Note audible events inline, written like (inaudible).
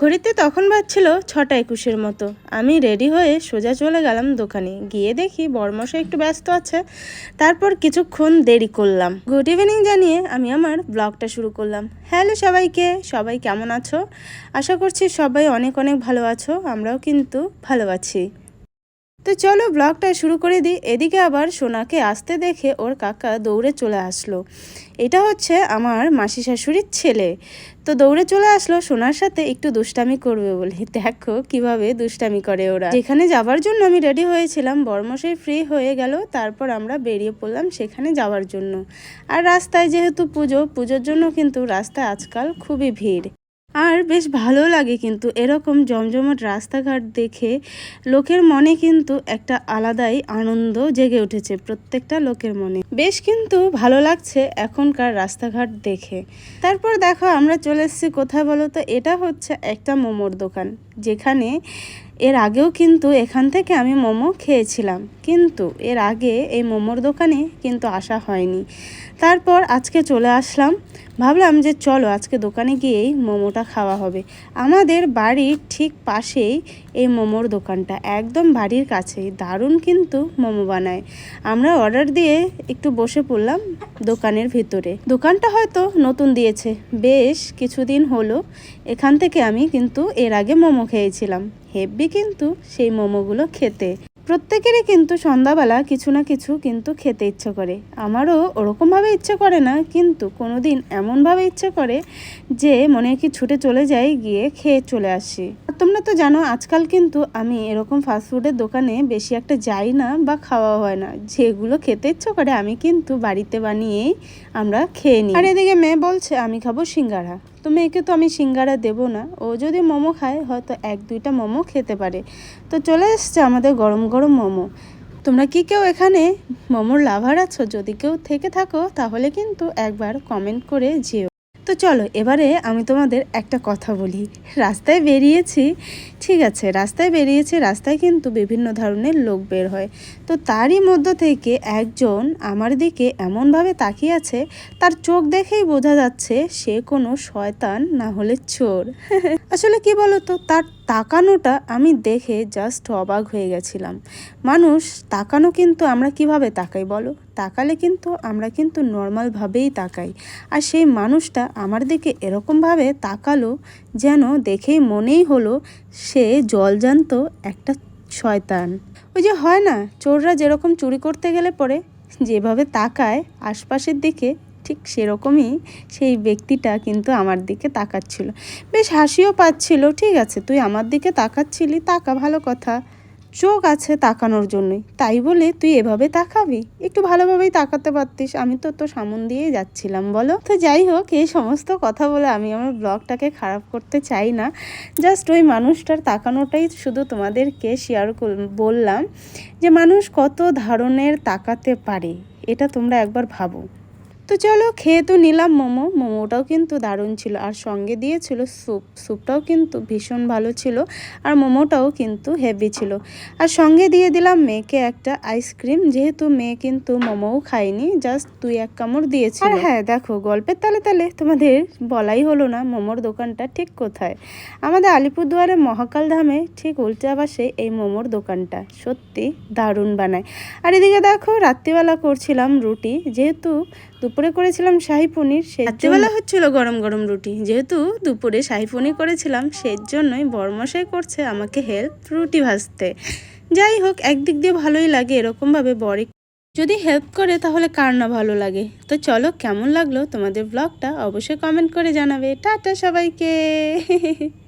ঘড়িতে তখন বাজছিল ছটা একুশের মতো। আমি রেডি হয়ে সোজা চলে গেলাম দোকানে। গিয়ে দেখি বরমশা একটু ব্যস্ত আছে। তারপর কিছুক্ষণ দেরি করলাম। গুড ইভিনিং জানিয়ে আমি আমার ব্লগটা শুরু করলাম। হ্যালো সবাইকে, সবাই কেমন আছো? আশা করছি সবাই অনেক অনেক ভালো আছো। আমরাও কিন্তু ভালো আছি। তো চলো ব্লগটা শুরু করে দিই। এদিকে আবার সোনাকে আসতে দেখে ওর কাকা দৌড়ে চলে আসলো। এটা হচ্ছে আমার মাসি শাশুড়ির ছেলে। তো দৌড়ে চলে আসলো, সোনার সাথে একটু দুষ্টামি করবে বলে। দেখো কীভাবে দুষ্টামি করে ওরা। যেখানে যাওয়ার জন্য আমি রেডি হয়েছিলাম, বর্মশাই ফ্রি হয়ে গেল, তারপর আমরা বেরিয়ে পড়লাম সেখানে যাওয়ার জন্য। আর রাস্তায় যেহেতু পুজো, পুজোর জন্য কিন্তু রাস্তায় আজকাল খুবই ভিড়। আর বেশ ভালো লাগে কিন্তু। এরকম জমজমাট রাস্তাঘাট দেখে লোকের মনে কিন্তু একটা আলাদাই আনন্দ জেগে উঠেছে প্রত্যেকটা লোকের মনে। বেশ কিন্তু ভালো লাগছে এখনকার রাস্তাঘাট দেখে। তারপর দেখো আমরা চলে এসেছি কোথায় বলো তো? এটা হচ্ছে একটা মোমোর দোকান। যেখানে এর আগেও কিন্তু এখান থেকে আমি মোমো খেয়েছিলাম। কিন্তু এর আগে এই মোমোর দোকানে কিন্তু আসা হয়নি। তারপর আজকে চলে আসলাম ভাবলাম যে চলো আজকে দোকানে গিয়েই মোমোটা খাওয়া হবে। আমাদের বাড়ির ঠিক পাশেই এই মোমোর দোকানটা, একদম বাড়ির কাছেই। দারুণ কিন্তু মোমো বানায়। আমরা অর্ডার দিয়ে একটু বসে পড়লাম দোকানের ভিতরে। দোকানটা হয়তো নতুন দিয়েছে। বেশ কিছুদিন হলো এখান থেকে আমি কিন্তু এর আগে মোমো খেয়েছিলাম। হেব্বি কিন্তু সেই মোমোগুলো খেতে। প্রত্যেকেরই কিন্তু সন্ধ্যাবেলা কিছু না কিছু কিন্তু খেতে ইচ্ছে করে। আমারও ওরকমভাবে ইচ্ছে করে না, কিন্তু কোনো দিন এমনভাবে ইচ্ছে করে যে মনে কি ছুটে চলে যাই, গিয়ে খেয়ে চলে আসি। তোমরা তো জানো, আজকাল কিন্তু আমি এরকম ফাস্টফুডের দোকানে বেশি একটা যাই না বা খাওয়া হয় না। যেগুলো খেতে ইচ্ছে করে আমি কিন্তু বাড়িতে বানিয়েই আমরা খেয়ে নিই। আর এদিকে মেয়ে বলছে, আমি খাব সিঙ্গারা। তো মেয়েকে তো আমি সিঙ্গারা দেবো না। ও যদি মোমো খায়, হয়তো এক দুইটা মোমো খেতে পারে। তো চলে এসছে আমাদের গরম গরম মোমো। তোমরা কি কেউ এখানে মোমোর লাভার আছো? যদি কেউ থেকে থাকো, তাহলে কিন্তু একবার কমেন্ট করে যেও। তো চলো এবারে আমি তোমাদের একটা কথা বলি। রাস্তায় বেরিয়েছি ঠিক আছে, রাস্তায় বেরিয়েছে, রাস্তায় কিন্তু বিভিন্ন ধরনের লোক বের হয়। তো তারই মধ্য থেকে একজন আমার দিকে এমনভাবে তাকিয়ে আছে, তার চোখ দেখেই বোঝা যাচ্ছে সে কোনো শয়তান না হলে চোর। (laughs) আসলে কি বলতো, তার তাকানোটা আমি দেখে জাস্ট অবাক হয়ে গেছিলাম। মানুষ, তাকানো কিন্তু আমরা কীভাবে তাকাই বলো? তাকালে কিন্তু আমরা কিন্তু নর্মালভাবেই তাকাই। আর সেই মানুষটা আমার দিকে এরকমভাবে তাকালো যেন দেখেই মনেই হলো সে জলজান্ত একটা শয়তান। ওই যে হয় না, চোররা যেরকম চুরি করতে গেলে পরে যেভাবে তাকায় আশপাশের দিকে, ঠিক সেরকমই সেই ব্যক্তিটা কিন্তু আমার দিকে তাকাচ্ছিল। বেশ হাসিও পাচ্ছিল, ঠিক আছে, তুই আমার দিকে তাকাচ্ছিলি, তাকা, ভালো কথা। চোখ আছে তাকানোর জন্যই। তাই বলে তুই এভাবে তাকাবি? একটু ভালোভাবেই তাকাতে পারতিস। আমি তো তোর সামন দিয়েই যাচ্ছিলাম, বলো। তো যাই হোক, এই সমস্ত কথা বলে আমি আমার ব্লগটাকে খারাপ করতে চাই না। জাস্ট ওই মানুষটার তাকানোটাই শুধু তোমাদেরকে শেয়ার বললাম যে মানুষ কত ধরনের তাকাতে পারে, এটা তোমরা একবার ভাবো। তো চলো খেয়ে তো নিলাম মোমো। মোমোটাও কিন্তু দারুণ ছিল আর সঙ্গে দিয়েছিল স্যুপ। স্যুপটাও কিন্তু ভীষণ ভালো ছিল আর মোমোটাও কিন্তু হেভি ছিল। আর সঙ্গে দিয়ে দিলাম মেয়েকে একটা আইসক্রিম। যেহেতু মেয়ে কিন্তু মোমোও খায়নি, জাস্ট দুই এক কামড় দিয়েছিল। আর হ্যাঁ দেখো গল্পের তালে তালে তোমাদের বলাই হলো না মোমোর দোকানটা ঠিক কোথায়। আমাদের আলিপুরদুয়ারে মহাকাল ধামে ঠিক উল্টা পাশে এই মোমোর দোকানটা। সত্যি দারুণ বানায়। আর এদিকে দেখো, রাত্রিবেলা করছিলাম রুটি। যেহেতু দুপুরে করেছিলাম শাহি পনির রাত্রিবেলা হচ্ছিল গরম গরম রুটি। যেহেতু দুপুরে শাহি পনির করেছিলাম সেই জন্যই বরমশাই করছে আমাকে হেল্প রুটি ভাজতে। যাই হোক একদিক দিয়ে ভালোই লাগে এরকমভাবে বরে যদি হেল্প করে তাহলে কার না ভালো লাগে? তো চলো কেমন লাগল তোমাদের ব্লগটা অবশ্যই কমেন্ট করে জানাবে। টাটা সবাইকে। (laughs)